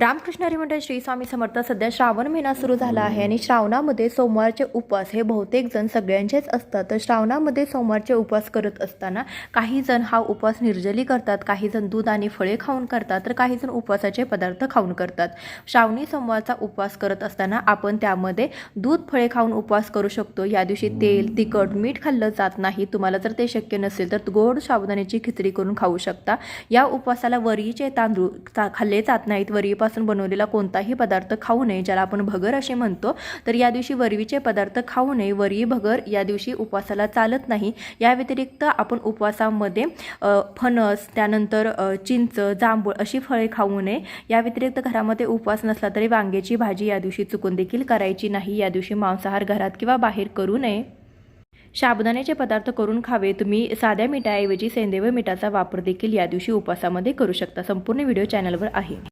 रामकृष्ण हरी श्री स्वामी समर्थ सध्या श्रावण महिना सुरू झाला आहे आणि श्रावणामध्ये सोमवारचे उपवास हे बहुतेक जण सगळ्यांचेच असतात. तर श्रावणामध्ये सोमवारचे उपवास करत असताना काही जण हा उपवास निर्जली करतात काही जण दूध आणि फळे खाऊन करतात तर काही जण उपवासाचे पदार्थ खाऊन करतात. श्रावणी सोमवारचा उपवास करत असताना आपण त्यामध्ये दूध फळे खाऊन उपवास करू शकतो. या दिवशी तेल तिखट मीठ खाल्लं जात नाही. तुम्हाला जर ते शक्य नसेल तर गोड साबुदाण्याची खिचडी करून खाऊ शकता. या उपवासाला वरीचे तांदूळ खाल्ले जात नाहीत. वरीपासून बनवलेला कोणताही पदार्थ खाऊ नये ज्याला आपण भगर असे म्हणतो तर या दिवशी वरवीचे पदार्थ खाऊ नये. वरी भगर या दिवशी उपवासाला चालत नाही. या व्यतिरिक्त आपण उपवासामध्ये फणस त्यानंतर चिंच जांभूळ अशी फळे खाऊ नये. या व्यतिरिक्त घरामध्ये उपवास नसला तरी वांग्याची भाजी या दिवशी चुकून देखील करायची नाही. या दिवशी मांसाहार घरात किंवा बाहेर करू नये. साबुदाण्याचे पदार्थ करून खावे. तुम्ही साध्या मिठाऐवजी सेंदेव मिठाचा वापर देखील या दिवशी उपवासामध्ये करू शकता. संपूर्ण व्हिडिओ चॅनलवर आहे.